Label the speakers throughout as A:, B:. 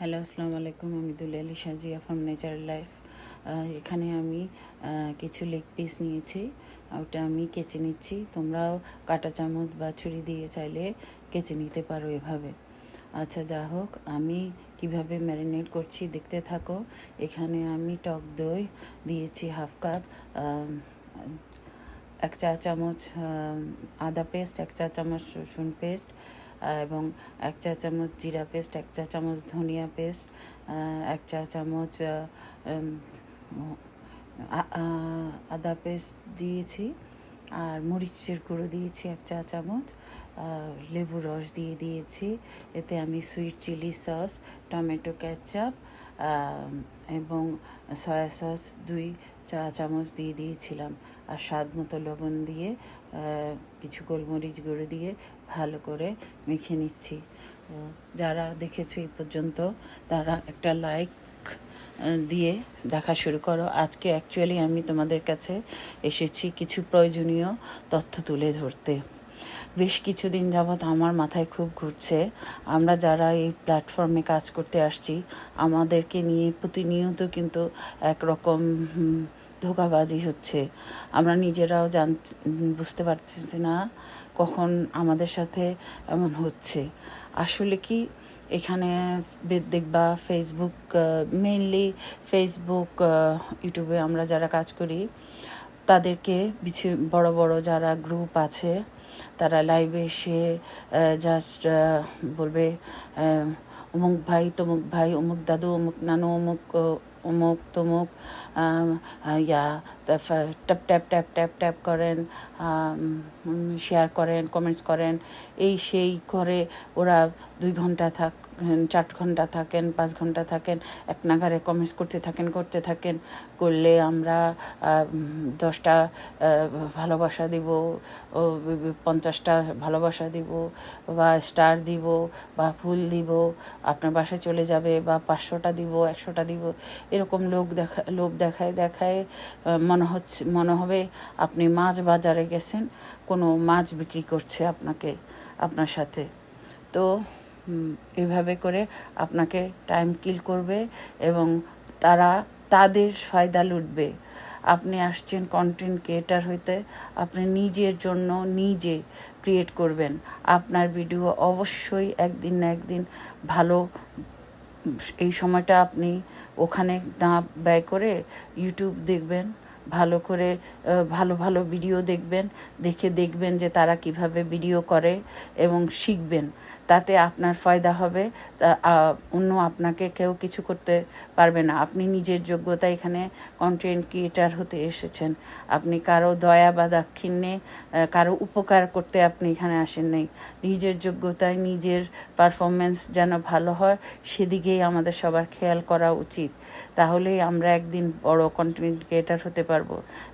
A: Hello, আসসালামু আলাইকুম, আমি Dulali Sajiya from nature life এখানে আমি কিছু লেগ পিস নিয়েছি, ওটা আমি কেচে নিচ্ছি। তোমরাও কাঁটা চামচ বা ছুরি দিয়ে চাইলে কেচে নিতে পারো এভাবে। আচ্ছা যা হোক, আমি কীভাবে ম্যারিনেট করছি দেখতে থাকো। এখানে আমি টক দই দিয়েছি হাফ কাপ এক চা চামচ আদা পেস্ট এক চা চামচ রসুন পেস্ট এবং এক চা চামচ জিরা পেস্ট, এক চা চামচ ধনিয়া পেস্ট এক চা চামচ আদা পেস্ট দিয়েছি আর মরিচের গুঁড়ো দিয়েছি এক চা চামচ লেবু রস দিয়ে দিয়েছি। এতে আমি sweet chilli sauce tomato ketchup এবং সয়া সস, দুই চা চামচ দিয়ে দিয়েছিলাম। আর স্বাদ মতো লবণ দিয়ে কিছু গোলমরিচ গুঁড়ো দিয়ে ভালো করে মেখে নিচ্ছি। যারা দেখেছ এই পর্যন্ত, তারা একটা লাইক দিয়ে দেখা শুরু করো। আজকে অ্যাকচুয়ালি আমি তোমাদের কাছে এসেছি কিছু প্রয়োজনীয় তথ্য তুলে ধরতে। বেশ কিছুদিন যাবৎ আমার মাথায় খুব ঘুরছে। আমরা যারা এই প্ল্যাটফর্মে কাজ করতে আসছি, আমাদেরকে নিয়ে প্রতিনিয়ত কিন্তু একরকম ধোঁকাবাজি হচ্ছে। আমরা নিজেরাও জান, বুঝতে পারতেছি না কখন আমাদের সাথে এমন হচ্ছে। আসলে কি এখানে দেখবা ফেসবুক মেইনলি ফেসবুক ইউটিউবে আমরা যারা কাজ করি তাদেরকে কিছু বড় বড় যারা গ্রুপ আছে, তারা লাইভে এসে জাস্ট বলবে অমুক ভাই, তমুক ভাই, অমুক দাদু, অমুক নানু, অমুক অমুক তমুক ইয়া tap tap tap tap tap করেন শেয়ার করেন কমেন্টস করেন। এই সেই করে ওরা দুই ঘণ্টা থাক চার ঘণ্টা থাকেন, পাঁচ ঘণ্টা থাকেন, এক নাগারে কমেন্টস করতে থাকেন করতে থাকেন। করলে আমরা দশটা ভালোবাসা দিব পঞ্চাশটা ভালোবাসা দিব, বা স্টার দিব, বা ফুল দিব, আপনার বাসায় চলে যাবে, বা পাঁচশোটা দিব, একশোটা দিব এরকম লোক দেখা, লোভ দেখায় দেখায় মনে হচ্ছে, মনে হবে আপনি মাছ বাজারে গেছেন, কোনো মাছ বিক্রি করছে আপনাকে, আপনার সাথে। তো এভাবে করে আপনাকে টাইম কিল করবে এবং তারা, তাদের ফায়দা লুটবে। আপনি আসছেন কন্টেন্ট ক্রিয়েটার হইতে, আপনি নিজের জন্য নিজে ক্রিয়েট করবেন। আপনার ভিডিও অবশ্যই একদিন না একদিন ভালো এই সময়টা আপনি ওখানে না ব্যয় করে ইউটিউব দেখবেন। ভালো করে ভালো ভালো ভিডিও দেখবেন। দেখে দেখবেন যে তারা কীভাবে ভিডিও করে এবং শিখবেন। তাতে আপনার ফায়দা হবে। অন্য আপনাকে কেউ কিছু করতে পারবে না। আপনি নিজের যোগ্যতা এখানে কন্টেন্ট ক্রিয়েটার হতে এসেছেন। আপনি কারও দয়া বা দাক্ষিণ্যে কারও উপকার করতে আপনি এখানে আসেন নাই। নিজের যোগ্যতায় নিজের পারফরমেন্স যেন ভালো হয়, সেদিকেই আমাদের সবার খেয়াল করা উচিত। তাহলেই আমরা একদিন বড় কন্টেন্ট ক্রিয়েটার হতে পারব।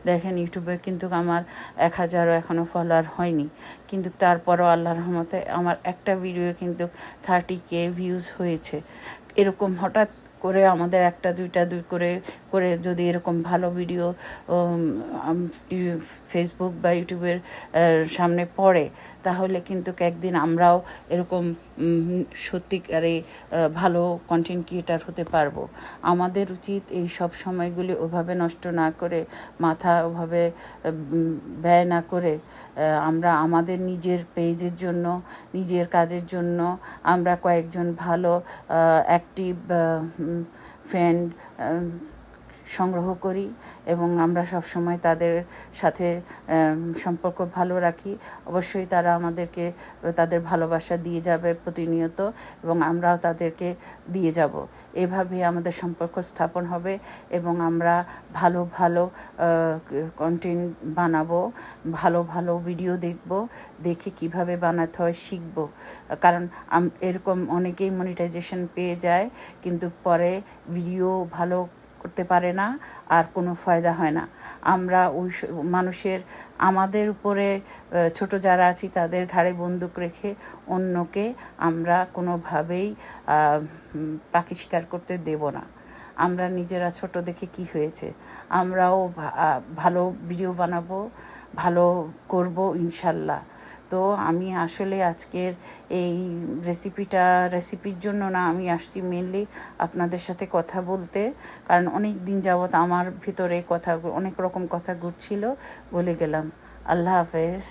A: দেখেন ইউটিউবে কিন্তু আমার এক হাজারও এখনও ফলোয়ার হয়নি। কিন্তু তারপরও আল্লাহর রহমতে আমার একটা ভিডিও কিন্তু থার্টি কে ভিউজ হয়েছে। এরকম হঠাৎ করে আমাদের একটা, দুইটা, দুই করে করে যদি এরকম ভালো ভিডিও ফেসবুক বা ইউটিউবের সামনে পড়ে, তাহলে কিন্তু একদিন আমরাও এরকম সত্যিকারে ভালো কন্টেন্ট ক্রিয়েটার হতে পারব। আমাদের উচিত এই সব সময়গুলি ওভাবে নষ্ট না করে, মাথা ওভাবে ব্যয় না করে আমরা আমাদের নিজের পেজের জন্য, নিজের কাজের জন্য আমরা কয়েকজন ভালো অ্যাক্টিভ ফ্রেন্ড সংগ্রহ করি এবং আমরা সব সময় তাদের সাথে সম্পর্ক ভালো রাখি। অবশ্যই তারা আমাদেরকে, তাদের ভালোবাসা দিয়ে যাবে প্রতিনিয়ত এবং আমরাও তাদেরকে দিয়ে যাব। এভাবে আমাদের সম্পর্ক স্থাপন হবে এবং আমরা ভালো ভালো কন্টেন্ট বানাবো, ভালো ভালো ভিডিও দেখব, দেখে কীভাবে বানাতে হয় শিখব। কারণ এরকম অনেকেই মনিটাইজেশন পেয়ে যায়, কিন্তু পরে ভিডিও ভালো করতে পারে না, আর কোনো ফায়দা হয় না। আমরা ওই মানুষের, আমাদের উপরে ছোট যারা আছি তাদের ঘাড়ে বন্দুক রেখে অন্যকে আমরা কোনোভাবেই পাখি শিকার করতে দেব না। আমরা নিজেরা ছোট দেখে কি হয়েছে? আমরাও ভালো ভিডিও বানাবো, ভালো করব ইনশাল্লাহ। তো আমি আসলে আজকের এই রেসিপিটা রেসিপির জন্য না আমি আসছি মেনলি আপনাদের সাথে কথা বলতে। কারণ অনেক দিন যাবৎ আমার ভিতরে কথা, অনেক রকম কথা ঘুরছিল, বলে গেলাম। আল্লাহ হাফেজ।